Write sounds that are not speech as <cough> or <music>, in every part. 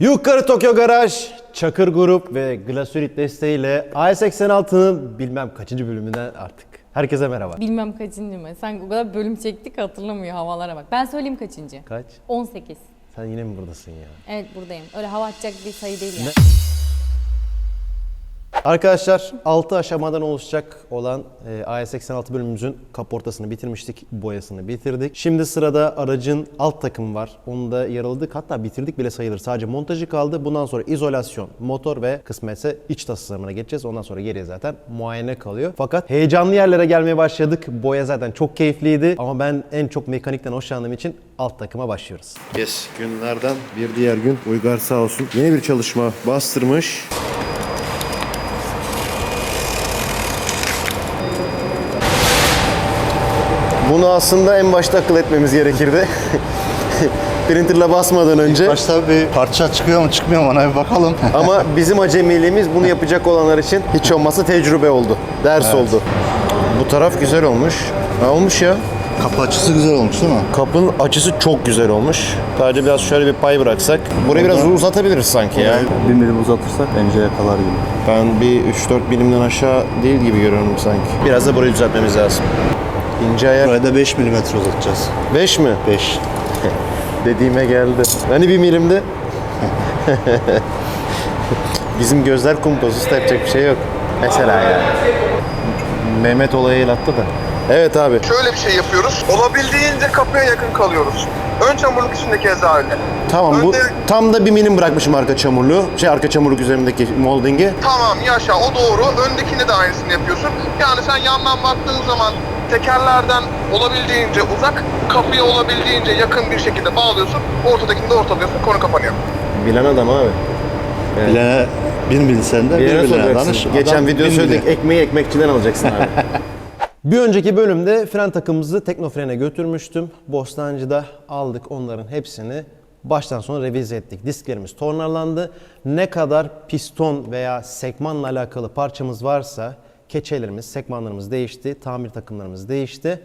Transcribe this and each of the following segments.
Yukarı Tokyo Garaj, Çakır Grup ve Glasurit desteğiyle A86'nın bilmem kaçıncı bölümünden artık. Herkese merhaba. Bilmem kaçıncı mı? Sanki o kadar bölüm çektik hatırlamıyor havalara bak. Ben söyleyeyim kaçıncı? Kaç? 18. Sen yine mi buradasın ya? Evet buradayım. Öyle hava atacak bir sayı değil yani. Arkadaşlar 6 aşamadan oluşacak olan e, AS86 bölümümüzün kaportasını bitirmiştik, boyasını bitirdik. Şimdi sırada aracın alt takımı var. Onu da yaraladık hatta bitirdik bile sayılır. Sadece montajı kaldı. Bundan sonra izolasyon, motor ve kısmetse iç tasarımına geçeceğiz. Ondan sonra geriye zaten muayene kalıyor. Fakat heyecanlı yerlere gelmeye başladık. Boya zaten çok keyifliydi ama ben en çok mekanikten hoşlandığım için alt takıma başlıyoruz. Yes, günlerden bir diğer gün Uygar sağ olsun yeni bir çalışma bastırmış. Bunu aslında en başta akıl etmemiz gerekirdi. <laughs> Printerla basmadan önce. Başta bir parça çıkıyor mu çıkmıyor mu ona bir bakalım. <laughs> Ama bizim acemiliğimiz bunu yapacak olanlar için hiç olmazsa tecrübe oldu. Ders oldu. Bu taraf güzel olmuş. Ne olmuş ya? Kapı açısı güzel olmuş değil mi? Kapının açısı çok güzel olmuş. Sadece biraz şöyle bir pay bıraksak. Burayı biraz uzatabiliriz sanki ya. Bir milim uzatırsak ence yakalar gibi. Ben bir 3-4 milimden aşağı değil gibi görüyorum sanki. Biraz da burayı düzeltmemiz lazım. İnce ayar. Buraya da 5 milimetre uzatacağız. 5 mi? 5. <laughs> Dediğime geldi. Hani bir milimdi? <laughs> Bizim gözler kumpozista yapacak bir şey yok. Mesela ya. Mehmet olayı el attı da. Evet abi. Şöyle bir şey yapıyoruz. Olabildiğince kapıya yakın kalıyoruz. Ön çamurluk için de keza öyle. Tamam bu Önde- tam da bir milim bırakmışım arka çamurluğu. Şey arka çamurluk üzerindeki moldingi. Tamam yaşa o doğru. Öndekinde de aynısını yapıyorsun. Yani sen yandan baktığın zaman tekerlerden olabildiğince uzak, kapıya olabildiğince yakın bir şekilde bağlıyorsun. Ortadakini de ortalıyorsun. Konu kapanıyor. Bilen adam abi. Bilene bin bilsen de bir Birine bilene danış. Geçen video bin söyledik ekmeği ekmekçiden alacaksın abi. <laughs> Bir önceki bölümde fren takımımızı Teknofren'e götürmüştüm. Bostancı'da aldık onların hepsini. Baştan sona revize ettik. Disklerimiz tornalandı. Ne kadar piston veya sekmanla alakalı parçamız varsa keçelerimiz, sekmanlarımız değişti. Tamir takımlarımız değişti.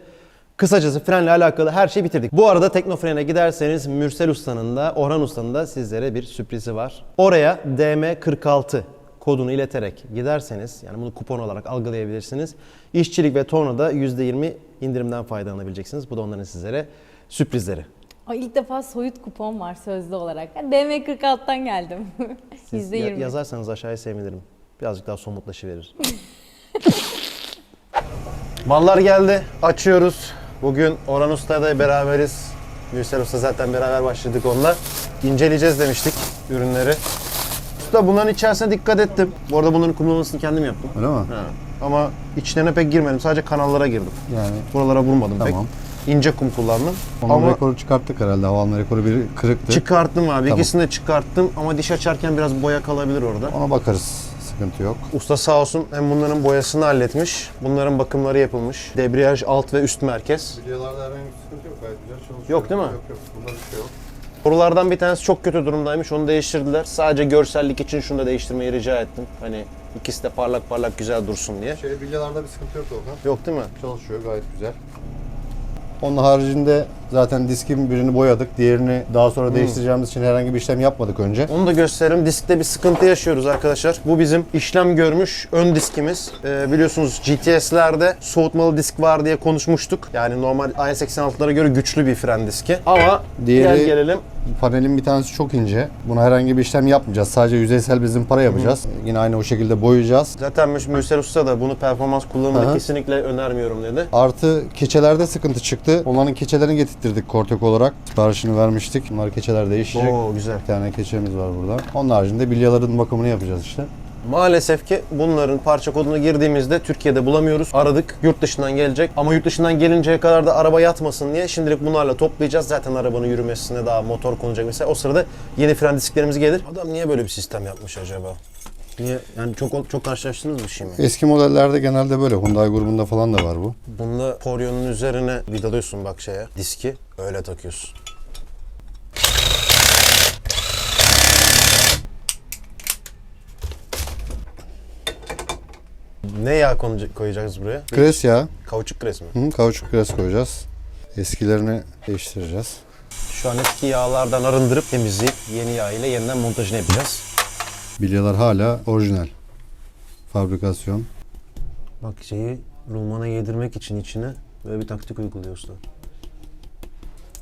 Kısacası frenle alakalı her şeyi bitirdik. Bu arada Teknofren'e giderseniz Mürsel Usta'nın da Orhan Usta'nın da sizlere bir sürprizi var. Oraya DM46 kodunu ileterek giderseniz yani bunu kupon olarak algılayabilirsiniz. İşçilik ve tornada %20 indirimden faydalanabileceksiniz. Bu da onların sizlere sürprizleri. Ay ilk defa soyut kupon var sözlü olarak. Ben DM46'tan geldim. <laughs> Siz %20. ya- yazarsanız aşağıya sevinirim. Birazcık daha somutlaşıverir. <laughs> Mallar geldi. Açıyoruz. Bugün Orhan Usta'yla beraberiz. Mürsel Usta zaten beraber başladık onunla. İnceleyeceğiz demiştik ürünleri. Usta bunların içerisine dikkat ettim. Bu arada bunların kumlamasını kendim yaptım. Öyle mi? Ha. Ama içlerine pek girmedim. Sadece kanallara girdim. Yani Buralara vurmadım Tamam. pek. İnce kum kullandım. onun ama rekoru çıkarttık herhalde. Havanın rekoru bir kırıktı. çıkarttım abi. Tamam. İkisini de çıkarttım ama diş açarken biraz boya kalabilir orada. Ona bakarız. Sıkıntı yok. Usta sağ olsun hem bunların boyasını halletmiş. Bunların bakımları yapılmış. Debriyaj alt ve üst merkez. Videolarda herhangi bir sıkıntı yok. Gayet güzel çalışıyor. Yok değil mi? Yok yok. Bunda bir şey yok. Borulardan bir tanesi çok kötü durumdaymış. Onu değiştirdiler. Sadece görsellik için şunu da değiştirmeyi rica ettim. Hani ikisi de parlak parlak güzel dursun diye. Şey bilyalarda bir sıkıntı yok Volkan. Yok değil mi? Çalışıyor gayet güzel. Onun haricinde zaten diskin birini boyadık. Diğerini daha sonra Hmm. değiştireceğimiz için herhangi bir işlem yapmadık önce. Onu da gösterelim. Diskte bir sıkıntı yaşıyoruz arkadaşlar. Bu bizim işlem görmüş ön diskimiz. Ee, biliyorsunuz GTS'lerde soğutmalı disk var diye konuşmuştuk. Yani normal i86'lara göre güçlü bir fren diski. Ama Diğeri- gel gelelim. Panelin bir tanesi çok ince. Buna herhangi bir işlem yapmayacağız. Sadece yüzeysel bir zımpara yapacağız. Yine aynı o şekilde boyayacağız. Zaten Mü- Mürsel Usta da bunu performans kullanımında kesinlikle önermiyorum dedi. Artı keçelerde sıkıntı çıktı. Onların keçelerini getirttirdik Kortek olarak. Siparişini vermiştik. Bunlar keçeler değişecek. Oo güzel. Bir tane keçemiz var burada. Onun haricinde bilyaların bakımını yapacağız işte. Maalesef ki bunların parça kodunu girdiğimizde Türkiye'de bulamıyoruz. Aradık. Yurt dışından gelecek. Ama yurt dışından gelinceye kadar da araba yatmasın diye şimdilik bunlarla toplayacağız. Zaten arabanın yürümesine daha motor konacak mesela. O sırada yeni fren disklerimiz gelir. Adam niye böyle bir sistem yapmış acaba? Niye? Yani çok çok karşılaştınız mı şimdi? Eski modellerde genelde böyle. Hyundai grubunda falan da var bu. Bunda poryonun üzerine vidalıyorsun bak şeye diski. Öyle takıyorsun. Ne yağ koyacağız buraya? Kres yağı. Kauçuk kres mi? Hı, kauçuk kres koyacağız. Eskilerini değiştireceğiz. Şu an eski yağlardan arındırıp temizleyip yeni yağ ile yeniden montajını yapacağız. Bilyeler hala orijinal. Fabrikasyon. Bak şeyi rulmana yedirmek için içine böyle bir taktik uyguluyorsun.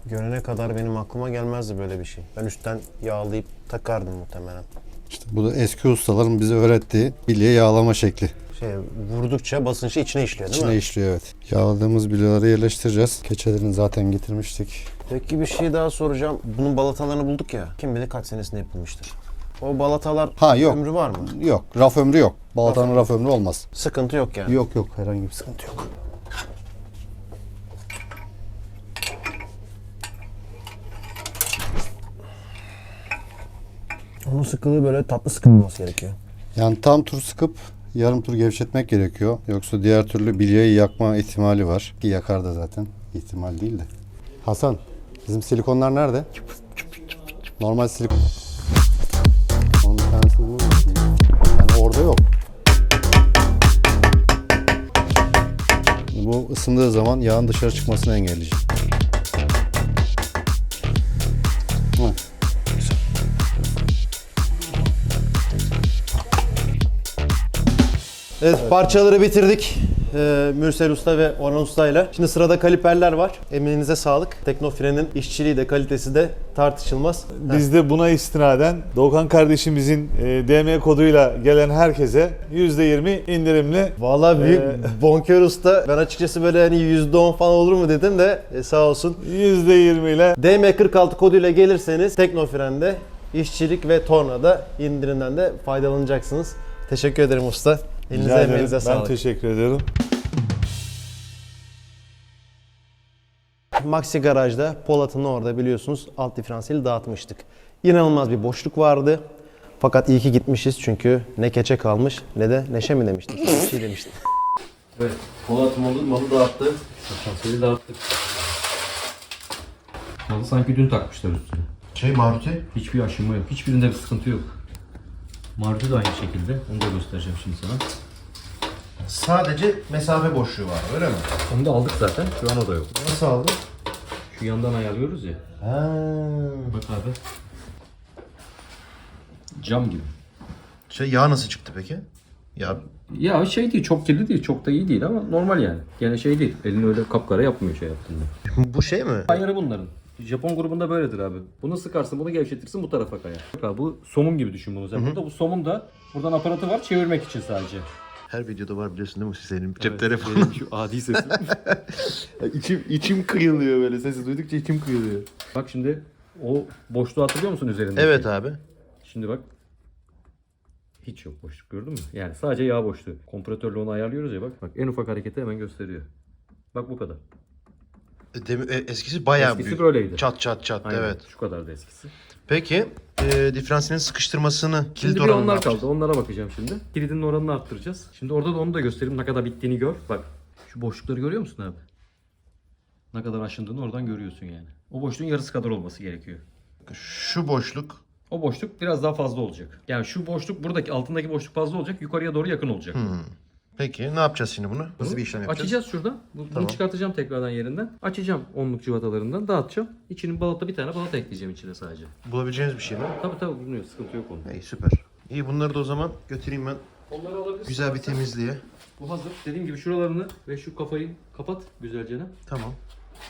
Görene kadar benim aklıma gelmezdi böyle bir şey. Ben üstten yağlayıp takardım muhtemelen. İşte bu da eski ustaların bize öğrettiği bilye yağlama şekli. Şey vurdukça basınçı içine işliyor değil İçine mi? işliyor evet. Yağladığımız bilyeleri yerleştireceğiz. Keçelerini zaten getirmiştik. Peki bir şey daha soracağım. Bunun balatalarını bulduk ya. Kim bilir kaç senesinde yapılmıştır. O balatalar Ha, yok. ömrü var mı? Yok, raf ömrü yok. Balatanın raf ömrü olmaz. Sıkıntı yok yani. Yok yok, herhangi bir sıkıntı yok. Onun sıkılığı böyle tatlı sıkılması gerekiyor. Yani tam tur sıkıp yarım tur gevşetmek gerekiyor. Yoksa diğer türlü bilyeyi yakma ihtimali var. Ki yakar da zaten. ihtimal değil de. Hasan, bizim silikonlar nerede? Normal silikon. Yok. Bu ısındığı zaman yağın dışarı çıkmasını engelleyecek. Evet parçaları bitirdik. Ee, Mürsel Usta ve Orhan Usta ile. Şimdi sırada kaliperler var. Emeğinize sağlık. Teknofrenin işçiliği de kalitesi de tartışılmaz. Biz de buna istinaden Doğukan kardeşimizin e, DM koduyla gelen herkese %20 indirimli Vallahi büyük Ee, bonkör usta. Ben açıkçası böyle hani %10 falan olur mu dedim de e, sağ olsun. %20 ile DM46 koduyla gelirseniz Teknofren'de işçilik ve tornada indirimden de faydalanacaksınız. Teşekkür ederim usta. Elinize emeğinize Ben sağlık. teşekkür ederim. Maxi Garaj'da Polat'ın orada biliyorsunuz alt diferansiyeli dağıtmıştık. İnanılmaz bir boşluk vardı. Fakat iyi ki gitmişiz çünkü ne keçe kalmış ne de neşe mi demiştin? <laughs> Bir şey demiştin. Evet, Polat malı, malı dağıttı. Potansiyeli dağıttık. Malı sanki dün takmışlar üstüne. Şey Maruti? Hiçbir aşınma yok. Hiçbirinde bir sıkıntı yok. Maruti de aynı şekilde. Onu da göstereceğim şimdi sana. Sadece mesafe boşluğu var öyle mi? Onu da aldık zaten. Şu an o da yok. Nasıl aldın? Şu yandan ayarlıyoruz ya. Ha. Bak abi. Cam gibi. Şey yağ nasıl çıktı peki? Ya Ya şey değil, çok kirli değil, çok da iyi değil ama normal yani. Gene şey değil. Elini öyle kapkara yapmıyor şey yaptığında. bu şey mi? Ayarı bunların. Japon grubunda böyledir abi. Bunu sıkarsın, bunu gevşetirsin bu tarafa kayar. Bak abi bu somun gibi düşün bunu sen. Burada bu somun da buradan aparatı var çevirmek için sadece. Her videoda var biliyorsun değil mi senin Evet, benim şu adi sesim. <laughs> içim, içim kıyılıyor böyle sesi duydukça içim kıyılıyor. bak şimdi o boşluğu hatırlıyor musun üzerinde? Evet abi. Şimdi bak. Hiç yok boşluk gördün mü? Yani sadece yağ boşluğu. Kompresörle onu ayarlıyoruz ya bak. Bak en ufak hareketi hemen gösteriyor. Bak bu kadar. eskisi bayağı Eskisi böyleydi. Çat çat çat Aynen, Şu kadardı eskisi. Peki e, diferansiyelin sıkıştırmasını Şimdi bir onlar kaldı. Onlara bakacağım şimdi. Kilidinin oranını arttıracağız. Şimdi orada da onu da göstereyim. Ne kadar bittiğini gör. Bak. Şu boşlukları görüyor musun abi? Ne kadar aşındığını oradan görüyorsun yani. O boşluğun yarısı kadar olması gerekiyor. Şu boşluk O boşluk biraz daha fazla olacak. Yani şu boşluk buradaki altındaki boşluk fazla olacak. Yukarıya doğru yakın olacak. Peki ne yapacağız şimdi bunu? Nasıl bir işlem yapacağız? Açacağız şuradan. Bu- Bunu çıkartacağım tekrardan yerinden. Açacağım onluk cıvatalarından. Dağıtacağım. İçinin balata bir tane balata ekleyeceğim içine sadece. Bulabileceğiniz bir şey mi? Tabii tabii bulunuyor. Sıkıntı yok onun. İyi süper. İyi bunları da o zaman götüreyim ben Onları alabilirsin. güzel bir temizliğe. Bu hazır. Dediğim gibi şuralarını ve şu kafayı kapat güzelce. Tamam.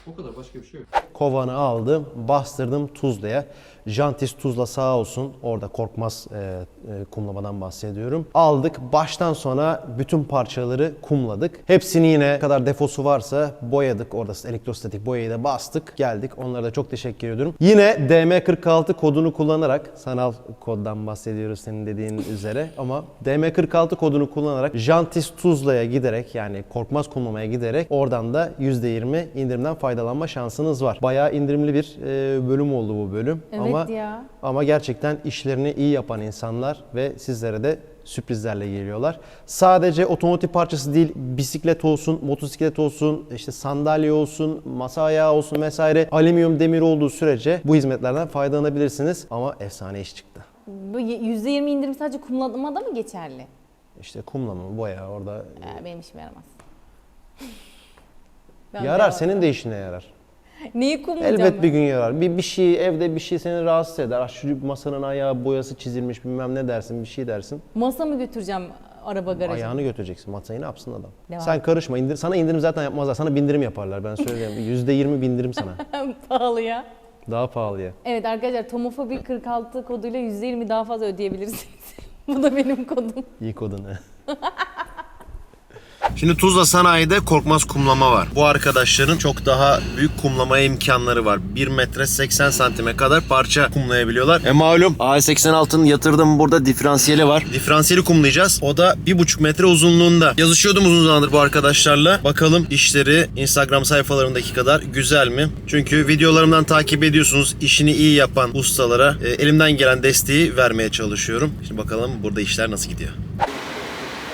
O kadar başka bir şey yok. Kovanı aldım, bastırdım Tuzla'ya. Jantis Tuzla sağ olsun. Orada korkmaz e, e, kumlamadan bahsediyorum. Aldık. Baştan sona bütün parçaları kumladık. Hepsini yine ne kadar defosu varsa boyadık. Orada elektrostatik boyayı da bastık. Geldik. Onlara da çok teşekkür ediyorum. Yine DM46 kodunu kullanarak sanal koddan bahsediyoruz senin dediğin üzere ama DM46 kodunu kullanarak Jantis Tuzla'ya giderek yani korkmaz kumlamaya giderek oradan da %20 indirimden faydalanma şansınız var. Bayağı indirimli bir e, bölüm oldu bu bölüm. Evet ama ya. ama gerçekten işlerini iyi yapan insanlar ve sizlere de sürprizlerle geliyorlar. Sadece otomotiv parçası değil, bisiklet olsun, motosiklet olsun, işte sandalye olsun, masa ayağı olsun vesaire alüminyum demir olduğu sürece bu hizmetlerden faydalanabilirsiniz. Ama efsane iş çıktı. Bu %20 indirim sadece kumlamada mı geçerli? İşte kumlama, boya orada Ee, benim işime yaramaz. <laughs> Yarar, senin de işine yarar. Neyi kumlayacağım Elbet ben? bir gün yarar. Bir, bir şey evde bir şey seni rahatsız eder. Ah, Şu masanın ayağı boyası çizilmiş bilmem ne dersin bir şey dersin. Masa mı götüreceğim araba garajına? Ayağını götüreceksin. Masayı ne yapsın adam? Devam. Sen karışma. indir, sana indirim zaten yapmazlar. Sana bindirim yaparlar ben söyleyeyim. <laughs> %20 bindirim sana. <laughs> Pahalı ya. Daha pahalıya. Evet arkadaşlar Tomofobi 46 koduyla %20 daha fazla ödeyebilirsiniz. <laughs> Bu da benim kodum. İyi kodunu. Şimdi Tuzla Sanayi'de korkmaz kumlama var. Bu arkadaşların çok daha büyük kumlamaya imkanları var. 1 metre 80 santime kadar parça kumlayabiliyorlar. E malum A86'nın yatırdım burada diferansiyeli var. Diferansiyeli kumlayacağız. O da 1,5 metre uzunluğunda. Yazışıyordum uzun zamandır bu arkadaşlarla. Bakalım işleri Instagram sayfalarındaki kadar güzel mi? Çünkü videolarımdan takip ediyorsunuz. İşini iyi yapan ustalara e, elimden gelen desteği vermeye çalışıyorum. Şimdi bakalım burada işler nasıl gidiyor.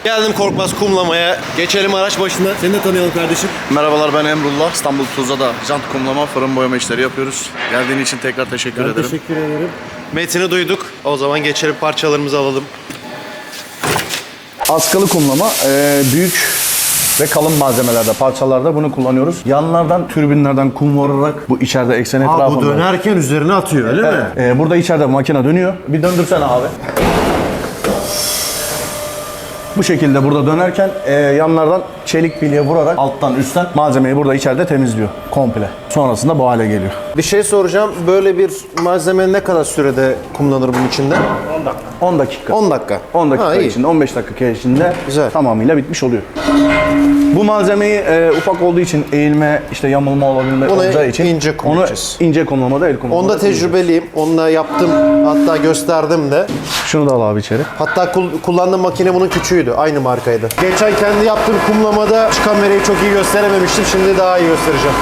Geldim Korkmaz kumlamaya. Geçelim araç başına. Seni de tanıyalım kardeşim. Merhabalar ben Emrullah. İstanbul Tuzla'da jant kumlama, fırın boyama işleri yapıyoruz. Geldiğin için tekrar teşekkür ederim. Teşekkür ederim. Metini duyduk. O zaman geçelim parçalarımızı alalım. Askılı kumlama e, büyük ve kalın malzemelerde, parçalarda bunu kullanıyoruz. Yanlardan, türbinlerden kum vurarak bu içeride eksen etrafında. üzerine atıyor öyle mi? E, burada içeride makine dönüyor. Bir döndürsene abi. Bu şekilde burada dönerken e, yanlardan çelik bilye vurarak alttan üstten malzemeyi burada içeride temizliyor komple. Sonrasında bu hale geliyor. Bir şey soracağım. Böyle bir malzeme ne kadar sürede kumlanır bunun içinde? 10 dakika. 10 dakika. 10 dakika Ha, iyi. içinde, 15 dakika içinde Güzel. tamamıyla bitmiş oluyor. Bu malzemeyi e, ufak olduğu için eğilme, işte yamulma olabilme olacağı için ince onu ince kumlamada, el kumlamada. Onda tecrübeliyim. Onunla yaptım. Hatta gösterdim de. Şunu da al abi içeri. Hatta kul- kullandığım makine bunun küçüğüydü. Aynı markaydı. Geçen kendi yaptığım kumlamada şu kamerayı çok iyi gösterememiştim. Şimdi daha iyi göstereceğim.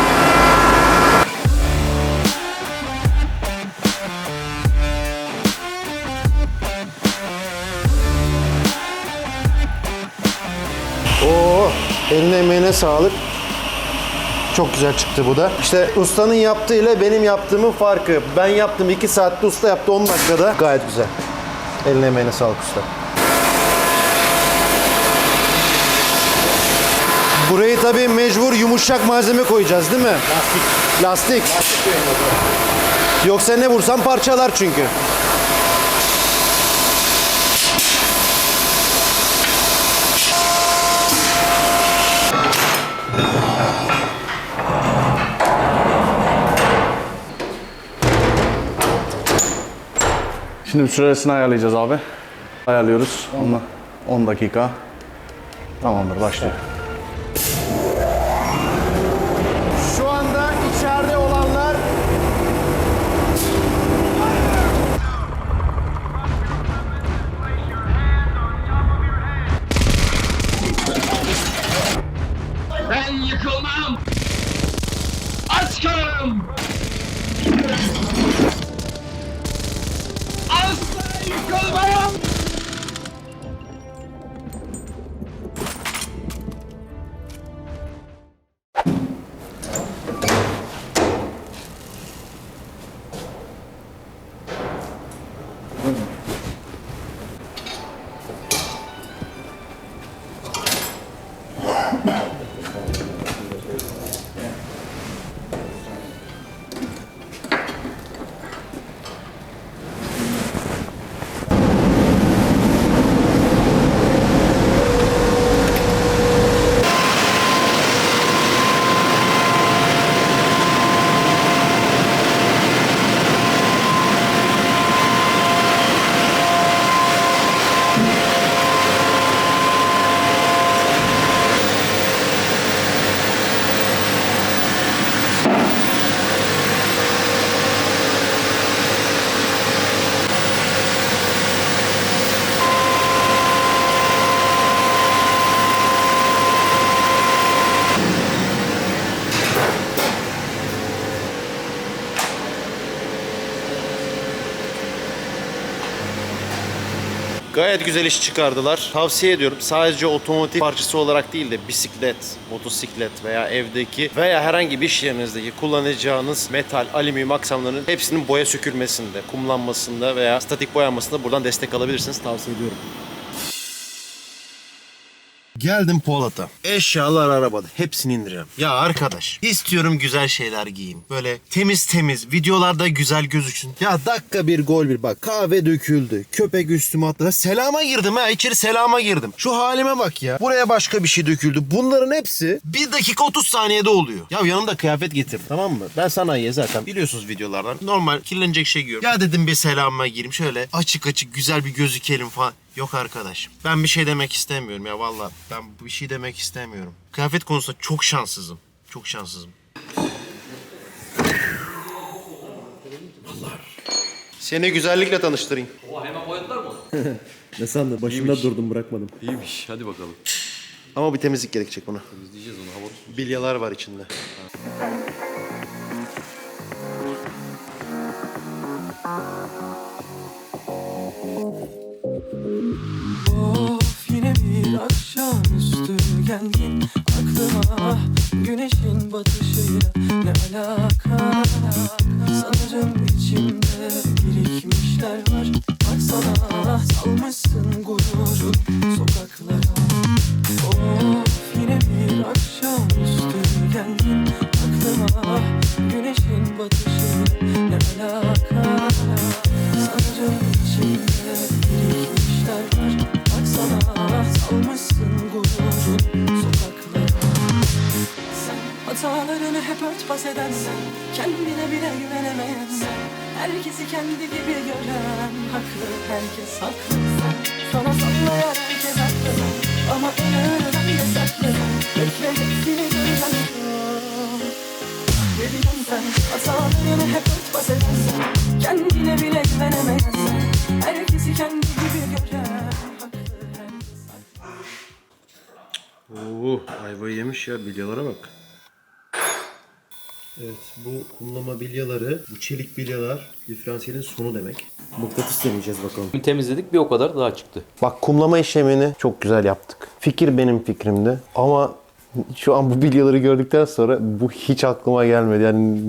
Oo, eline emeğine sağlık. Çok güzel çıktı bu da. İşte ustanın yaptığı ile benim yaptığımın farkı. Ben yaptım 2 saatte, usta yaptı 10 dakikada. Gayet güzel. Eline emeğine sağlık usta. Burayı tabii mecbur yumuşak malzeme koyacağız değil mi? Lastik. Lastik. Yoksa ne vursam parçalar çünkü. Şimdi süresini ayarlayacağız abi. Ayarlıyoruz. Onunla 10 dakika. Tamamdır başlıyor. Gold Bayern! Gayet güzel iş çıkardılar. Tavsiye ediyorum. Sadece otomotiv parçası olarak değil de bisiklet, motosiklet veya evdeki veya herhangi bir iş yerinizdeki kullanacağınız metal, alüminyum aksamlarının hepsinin boya sökülmesinde, kumlanmasında veya statik boyanmasında buradan destek alabilirsiniz. Tavsiye ediyorum. Geldim Polat'a. Eşyalar arabada. Hepsini indireceğim. Ya arkadaş istiyorum güzel şeyler giyeyim. Böyle temiz temiz videolarda güzel gözüksün. Ya dakika bir gol bir bak. Kahve döküldü. Köpek üstüme atladı. Selama girdim ha. içeri selama girdim. Şu halime bak ya. Buraya başka bir şey döküldü. Bunların hepsi 1 dakika 30 saniyede oluyor. Ya yanımda kıyafet getir tamam mı? Ben sanayiye zaten biliyorsunuz videolardan. Normal kirlenecek şey giyiyorum. Ya dedim bir selama gireyim. Şöyle açık açık güzel bir gözükelim falan. Yok arkadaş. Ben bir şey demek istemiyorum ya valla. Ben bir şey demek istemiyorum. Kıyafet konusunda çok şanssızım. Çok şanssızım. Seni güzellikle tanıştırayım. Oha hemen boyadılar mı? <laughs> Ne sandın? Başında durdum bırakmadım. İyiymiş hadi bakalım. Ama bir temizlik gerekecek buna. İzleyeceğiz onu hava Bilyalar var içinde. Of yine bir akşamüstü geldin aklıma. Güneşin batışıyla ne alaka? Sanırım içimde birikmişler var. Baksana salmışsın gururun sokaklara. Of hep örtbas edensen Kendine bile güvenemeyensen Herkesi kendi gibi gören Haklı herkes haklı. Sana sallayan herkes haklı Ama en önemli saklı. Bekle hepsini göreceğim Veriyorum sen hatalarını hep örtbas edensen Kendine bile güvenemeyensen Herkesi kendi gibi gören Oo, ayvayı yemiş ya bilyalara bak. Evet bu kumlama bilyaları, bu çelik bilyalar diferansiyelin sonu demek. Mıknatıs deneyeceğiz bakalım. Temizledik bir o kadar daha çıktı. Bak kumlama işlemini çok güzel yaptık. Fikir benim fikrimdi ama şu an bu bilyaları gördükten sonra bu hiç aklıma gelmedi. Yani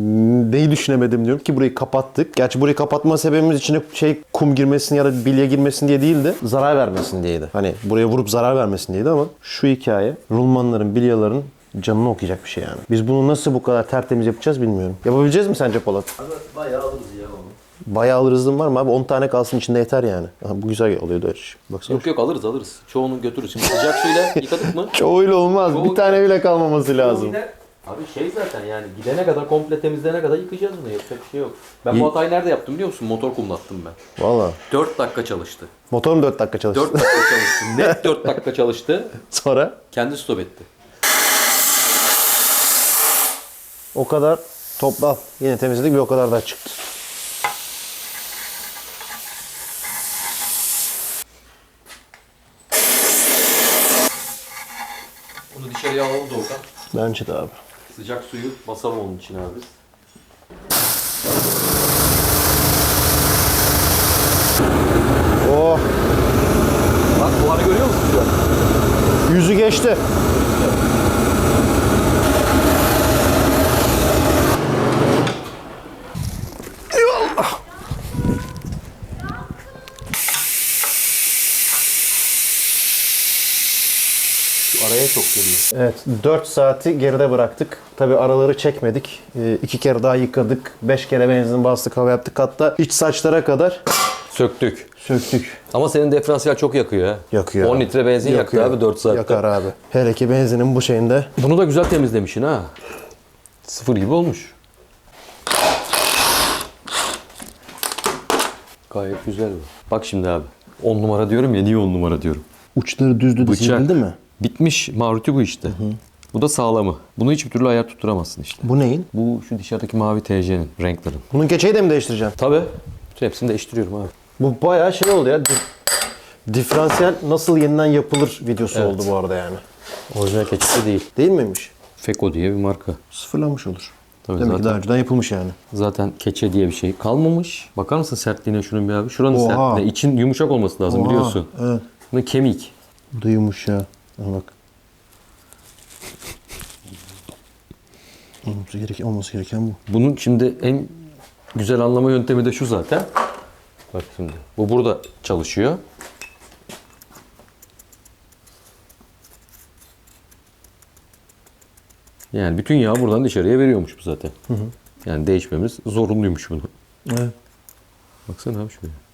neyi düşünemedim diyorum ki burayı kapattık. Gerçi burayı kapatma sebebimiz içine şey kum girmesin ya da bilye girmesin diye değildi. Zarar vermesin diyeydi. Hani buraya vurup zarar vermesin diyeydi ama şu hikaye rulmanların, bilyaların canını okuyacak bir şey yani. Biz bunu nasıl bu kadar tertemiz yapacağız bilmiyorum. Yapabileceğiz mi sence Polat? Bayağı alırız ya onu. Bayağı alır hızım var mı abi? 10 tane kalsın içinde yeter yani. Aha, bu güzel oluyordu her şey. Baksana. Yok yok alırız alırız. Çoğunu götürürüz. Şimdi sıcak suyla yıkadık mı? <laughs> Çoğuyla olmaz. Çoğu- Bir tane bile kalmaması lazım. Gider. Abi şey zaten yani gidene kadar komple temizlene kadar yıkayacağız bunu. Yapacak bir şey yok. Ben İyi. bu hatayı nerede yaptım biliyor musun? Motor kumlattım ben. Valla. 4 dakika çalıştı. Motorum 4 dakika çalıştı. 4 dakika çalıştı. <laughs> Net 4 dakika çalıştı. Sonra Kendi stop etti. O kadar toplam. Yine temizledik bir o kadar daha çıktı. Bunu dışarıya alalım Doğukan. Bence de abi. Sıcak suyu basalım onun içine abi. Oh Bak buharı görüyor musun yüzü geçti. Şu araya çok geliyor. Evet 4 saati geride bıraktık. Tabi araları çekmedik. 2 kere daha yıkadık. 5 kere benzin bastık hava yaptık. Hatta iç saçlara kadar Söktük. söktük. Ama senin diferansiyel çok yakıyor ha. Yakıyor. 10 litre benzin Yakıyor. yaktı abi 4 saatte. Yakar abi. Hele ki benzinin bu şeyinde. Bunu da güzel temizlemişsin ha. Sıfır gibi olmuş. Gayet güzel bu. Bak şimdi abi. 10 numara diyorum ya niye 10 numara diyorum. Uçları düzdü de Bıçak. sivrildi mi? Bitmiş Maruti bu işte. Bu da sağlamı. Bunu hiçbir türlü ayar tutturamazsın işte. Bu neyin? Bu şu dışarıdaki mavi TC'nin renklerin. Bunun keçeyi de mi değiştireceğim? Tabi. Hepsini değiştiriyorum abi. Bu bayağı şey oldu ya. Di- Diferansiyel nasıl yeniden yapılır videosu Evet. oldu bu arada yani. Orijinal keçisi değil. Değil miymiş? Feko diye bir marka. Sıfırlanmış olur. Tabii Demek ki zaten, daha önceden yapılmış yani. zaten keçe diye bir şey kalmamış. Bakar mısın sertliğine şunun bir abi? Şuranın Oha. sertliğine. İçin yumuşak olması lazım Oha, biliyorsun. Evet. Bu kemik. Bu da yumuş ona bak. Olması gereken, olması gereken bu. Bunun şimdi en güzel anlama yöntemi de şu zaten. Bak şimdi. Bu burada çalışıyor. Yani bütün yağ buradan dışarıya veriyormuş bu zaten. Hı hı. Yani değişmemiz zorunluymuş bunu. Evet. Baksana abi şuraya.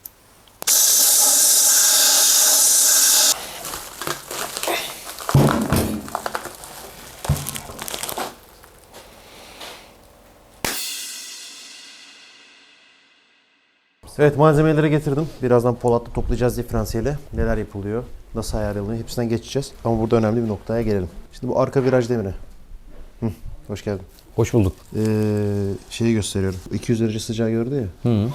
Evet malzemeleri getirdim. Birazdan Polat'ta toplayacağız diferansiyeli. Neler yapılıyor, nasıl ayarlanıyor hepsinden geçeceğiz. Ama burada önemli bir noktaya gelelim. Şimdi bu arka viraj demiri. Hı, hoş geldin. Hoş bulduk. Ee, şeyi gösteriyorum. 200 derece sıcağı gördü ya. Hı.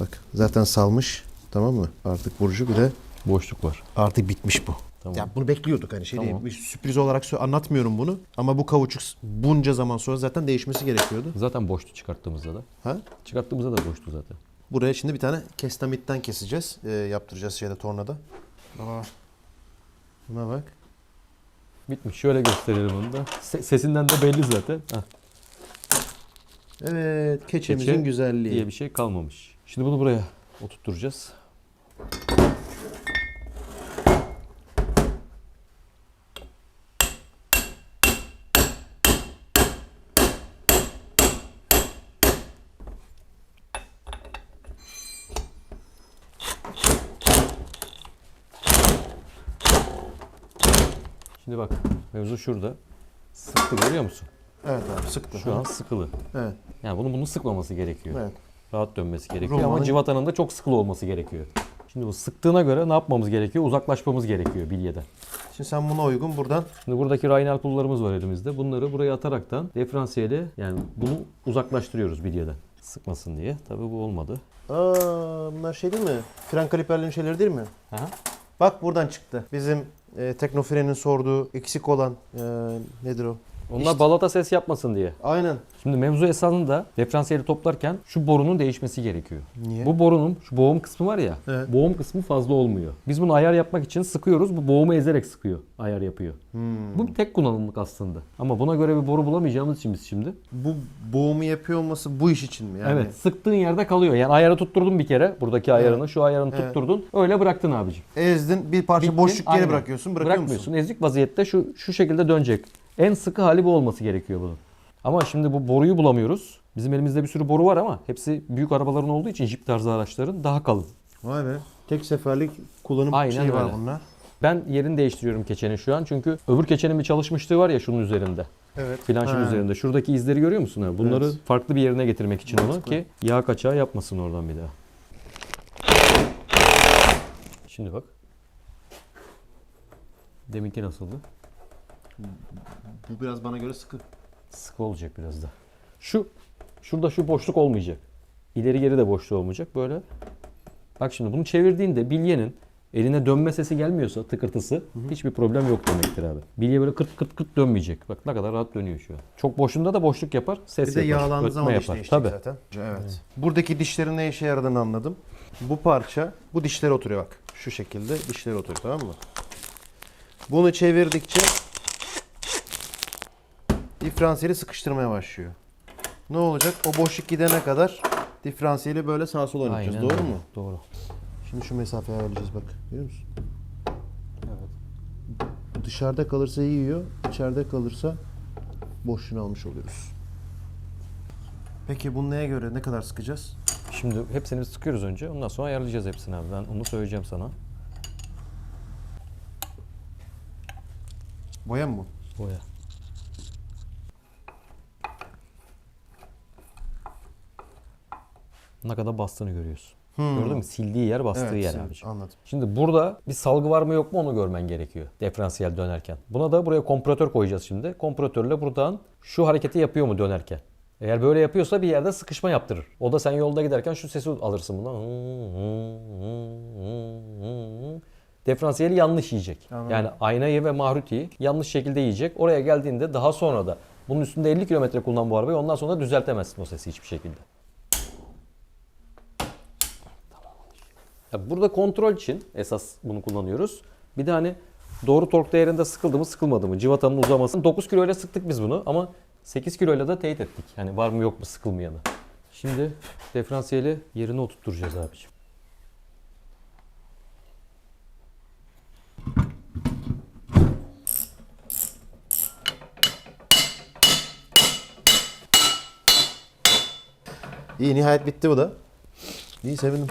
Bak zaten salmış. Tamam mı? Artık burcu bir de Boşluk var. artık bitmiş bu. Tamam. Ya bunu bekliyorduk hani şey Tamam. değil. Bir sürpriz olarak anlatmıyorum bunu. Ama bu kauçuk bunca zaman sonra zaten değişmesi gerekiyordu. Zaten boştu çıkarttığımızda da. Ha? Çıkarttığımızda da boştu zaten. Buraya şimdi bir tane kestamitten keseceğiz. Ee, yaptıracağız şeyde tornada. Aa. Buna bak. Bitmiş. Şöyle gösterelim onu da. Se- sesinden de belli zaten. Hah, Evet, keçemizin Keçe güzelliği. diye bir şey kalmamış. Şimdi bunu buraya oturtturacağız. Şimdi bak mevzu şurada. Sıktı görüyor musun? Evet abi sıktı. Şu an sıkılı. Evet. Yani bunun bunu sıkmaması gerekiyor. Evet. Rahat dönmesi gerekiyor ama Romanın- civatanın da çok sıkılı olması gerekiyor. Şimdi bu sıktığına göre ne yapmamız gerekiyor? Uzaklaşmamız gerekiyor bilyeden. Şimdi sen buna uygun buradan Şimdi buradaki Rhinal pullarımız var elimizde. Bunları buraya ataraktan diferansiyeli yani bunu uzaklaştırıyoruz bilyeden. Sıkmasın diye. Tabii bu olmadı. Aa, bunlar şey değil mi? Fren kaliperlerin şeyleri değil mi? Aha. Bak buradan çıktı. Bizim e, Teknofren'in sorduğu eksik olan e, nedir o? Onlar balata ses yapmasın diye. Aynen. Şimdi mevzu esasında diferansiyeli toplarken şu borunun değişmesi gerekiyor. Niye? Bu borunun şu boğum kısmı var ya. Evet. Boğum kısmı fazla olmuyor. Biz bunu ayar yapmak için sıkıyoruz. Bu boğumu ezerek sıkıyor. Ayar yapıyor. Hmm. Bu bir tek kullanımlık aslında. Ama buna göre bir boru bulamayacağımız için biz şimdi. Bu boğumu yapıyor olması bu iş için mi? Yani Evet. Sıktığın yerde kalıyor. Yani ayarı tutturdun bir kere. Buradaki ayarını, şu ayarını Evet. tutturdun. Öyle bıraktın abicim. Ezdin bir parça Bittin, boşluk aynen. bırakıyorsun. Bırakıyor Bırakmıyorsun. musun? Ezik vaziyette şu şu şekilde dönecek. En sıkı hali bu olması gerekiyor bunun. Ama şimdi bu boruyu bulamıyoruz. Bizim elimizde bir sürü boru var ama hepsi büyük arabaların olduğu için jip tarzı araçların daha kalın. Vay be. Tek seferlik kullanım Aynen şeyi var öyle. bunlar. Ben yerini değiştiriyorum keçenin şu an. Çünkü öbür keçenin bir çalışmışlığı var ya şunun üzerinde. Evet. Flanşın Ha. üzerinde. Şuradaki izleri görüyor musun? abi? Bunları Evet. farklı bir yerine getirmek için onu Mantıklı. ki yağ kaçağı yapmasın oradan bir daha. Şimdi bak. Deminki nasıldı? Bu biraz bana göre sıkı. Sıkı olacak biraz da. Şu şurada şu boşluk olmayacak. İleri geri de boşluğu olmayacak. Böyle. Bak şimdi bunu çevirdiğinde bilyenin eline dönme sesi gelmiyorsa tıkırtısı hiçbir problem yok demektir abi. Bilye böyle kırt kırt kırt dönmeyecek. Bak ne kadar rahat dönüyor şu an. Çok boşluğunda da boşluk yapar, ses Bir de yapar. yağlandığı zaman yapar. değişecek Tabii. zaten. Evet. Buradaki dişlerin ne işe yaradığını anladım. Bu parça bu dişlere oturuyor bak. Şu şekilde dişlere oturuyor tamam mı? Bunu çevirdikçe diferansiyeli sıkıştırmaya başlıyor. Ne olacak? O boşluk gidene kadar diferansiyeli böyle sağa sola oynatacağız. Aynen Doğru öyle. mu? Doğru. Şimdi şu mesafeyi ayarlayacağız bak. Görüyor musun? Dışarıda kalırsa yiyor, içeride kalırsa boşluğunu almış oluyoruz. Peki bunu neye göre ne kadar sıkacağız? Şimdi hepsini sıkıyoruz önce. Ondan sonra ayarlayacağız hepsini abi. Ben onu söyleyeceğim sana. Boya mı bu? Boya. Ne kadar bastığını görüyorsun. Gördün mü? Sildiği yer bastığı Evet, yer abiciğim. anladım. Şimdi burada bir salgı var mı yok mu onu görmen gerekiyor. Diferansiyel dönerken. Buna da buraya kompresör koyacağız şimdi. Kompresörle buradan şu hareketi yapıyor mu dönerken? Eğer böyle yapıyorsa bir yerde sıkışma yaptırır. O da sen yolda giderken şu sesi alırsın bundan. Diferansiyeli yanlış yiyecek. Yani aynayı ve mahrutiyi yanlış şekilde yiyecek. Oraya geldiğinde daha sonra da bunun üstünde 50 kilometre kullan bu arabayı ondan sonra düzeltemezsin o sesi hiçbir şekilde. Burada kontrol için esas bunu kullanıyoruz. Bir de hani doğru tork değerinde sıkıldı mı sıkılmadı mı civatanın uzaması. 9 kilo ile sıktık biz bunu ama 8 kilo ile de teyit ettik. Yani var mı yok mu sıkılmayanı. Şimdi diferansiyeli yerine oturtturacağız abiciğim. İyi nihayet bitti bu da. İyi sevindim.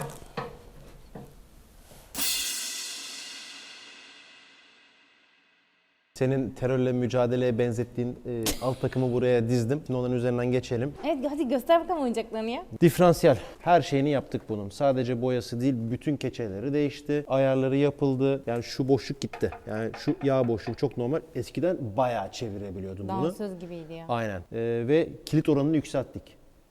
Senin terörle mücadeleye benzettiğin e, alt takımı buraya dizdim. Şimdi onların üzerinden geçelim. Evet hadi göster bakalım oyuncaklarını ya. Diferansiyel. Her şeyini yaptık bunun. Sadece boyası değil, bütün keçeleri değişti. Ayarları yapıldı. Yani şu boşluk gitti. Yani şu yağ boşluğu çok normal. Eskiden bayağı çevirebiliyordun bunu. Dansöz gibiydi ya. Aynen. Ee, ve kilit oranını yükselttik.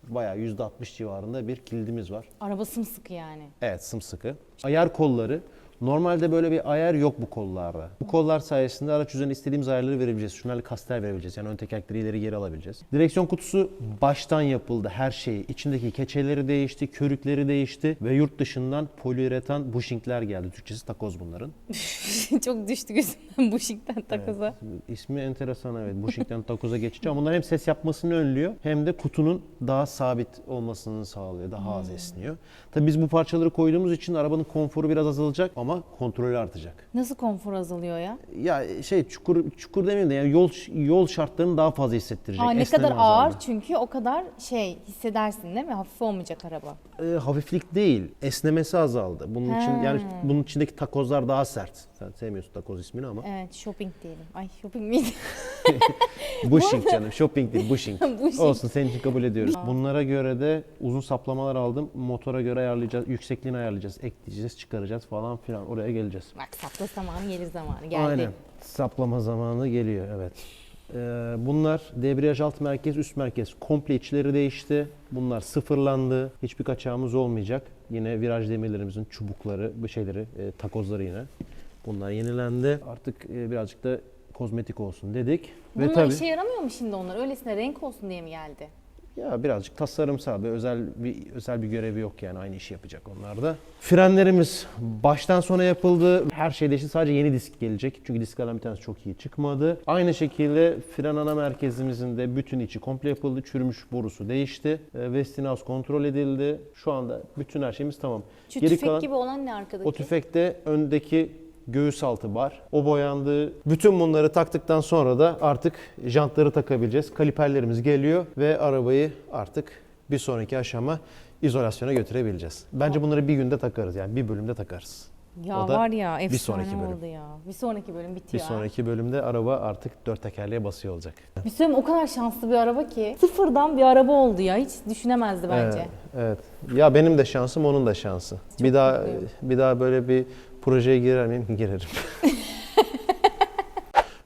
Bayağı %60 civarında bir kilidimiz var. Araba sımsıkı yani. Evet sımsıkı. Ayar kolları. Normalde böyle bir ayar yok bu kollarda. Bu kollar sayesinde araç üzerine istediğimiz ayarları verebileceğiz. Şunlarla kaster verebileceğiz. Yani ön tekerlekleri ileri geri alabileceğiz. Direksiyon kutusu baştan yapıldı her şeyi. İçindeki keçeleri değişti, körükleri değişti ve yurt dışından poliüretan bushingler geldi. Türkçesi takoz bunların. <laughs> Çok düştü gözümden <laughs> bu şıktan takoza. İsmi enteresan evet. Bushing'den takoza geçici ama bunlar hem ses yapmasını önlüyor hem de kutunun daha sabit olmasını sağlıyor. Daha az esniyor. Tabii biz bu parçaları koyduğumuz için arabanın konforu biraz azalacak ama kontrolü artacak. Nasıl konfor azalıyor ya? Ya şey çukur çukur demeyeyim de yani yol yol şartlarını daha fazla hissettirecek. Aa, ne kadar ağır azaldı. çünkü o kadar şey hissedersin değil mi? Hafif olmayacak araba. Ee, hafiflik değil, esnemesi azaldı. Bunun için yani bunun içindeki takozlar daha sert. Sen sevmiyorsun takoz ismini ama. Evet shopping diyelim. Ay shopping miydi? <laughs> <laughs> Bushing canım, shopping değil, bushing. <laughs> Bushing. Olsun senin için kabul ediyoruz. Bunlara göre de uzun saplamalar aldım. Motora göre ayarlayacağız, yüksekliğini ayarlayacağız, ekleyeceğiz, çıkaracağız falan filan. Oraya geleceğiz. Bak sapla zamanı gelir zamanı geldi. Aynen. Saplama zamanı geliyor evet. Ee, bunlar debriyaj alt merkez, üst merkez komple içleri değişti. Bunlar sıfırlandı. Hiçbir kaçağımız olmayacak. Yine viraj demirlerimizin çubukları, bu şeyleri, e, takozları yine. Bunlar yenilendi. Artık e, birazcık da kozmetik olsun dedik. Bunlar Ve tabii işe yaramıyor mu şimdi onlar? Öylesine renk olsun diye mi geldi? Ya birazcık tasarımsal bir özel bir özel bir görevi yok yani aynı işi yapacak onlar da. Frenlerimiz baştan sona yapıldı. Her şey değişti. Sadece yeni disk gelecek. Çünkü disklerden bir tanesi çok iyi çıkmadı. Aynı şekilde fren ana merkezimizin de bütün içi komple yapıldı. Çürümüş borusu değişti. E, Westinghouse kontrol edildi. Şu anda bütün her şeyimiz tamam. Şu tüfek gibi olan ne arkadaki? O tüfekte öndeki göğüs altı bar. O boyandı. Bütün bunları taktıktan sonra da artık jantları takabileceğiz. Kaliperlerimiz geliyor ve arabayı artık bir sonraki aşama izolasyona götürebileceğiz. Bence bunları bir günde takarız yani bir bölümde takarız. Ya O da var ya bir efsane sonraki bölüm. oldu ya. Bir sonraki bölüm Bir bitiyor. ha. sonraki bölümde araba artık dört tekerleğe basıyor olacak. Bir söyleyeyim o kadar şanslı bir araba ki. Sıfırdan bir araba oldu ya. Hiç düşünemezdi bence. Evet, evet. Ya benim de şansım, onun da şansı. bir daha mutluyum. bir daha böyle bir projeye girer miyim? <laughs> Girerim.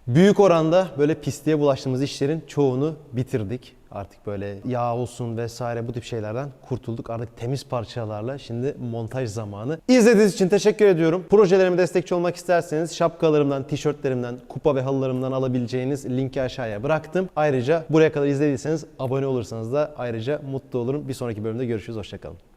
Büyük oranda böyle pisliğe bulaştığımız işlerin çoğunu bitirdik. Artık böyle yağ olsun vesaire bu tip şeylerden kurtulduk. Artık temiz parçalarla şimdi montaj zamanı. İzlediğiniz için teşekkür ediyorum. Projelerime destekçi olmak isterseniz şapkalarımdan, tişörtlerimden, kupa ve halılarımdan alabileceğiniz linki aşağıya bıraktım. Ayrıca buraya kadar izlediyseniz abone olursanız da ayrıca mutlu olurum. Bir sonraki bölümde görüşürüz. Hoşçakalın.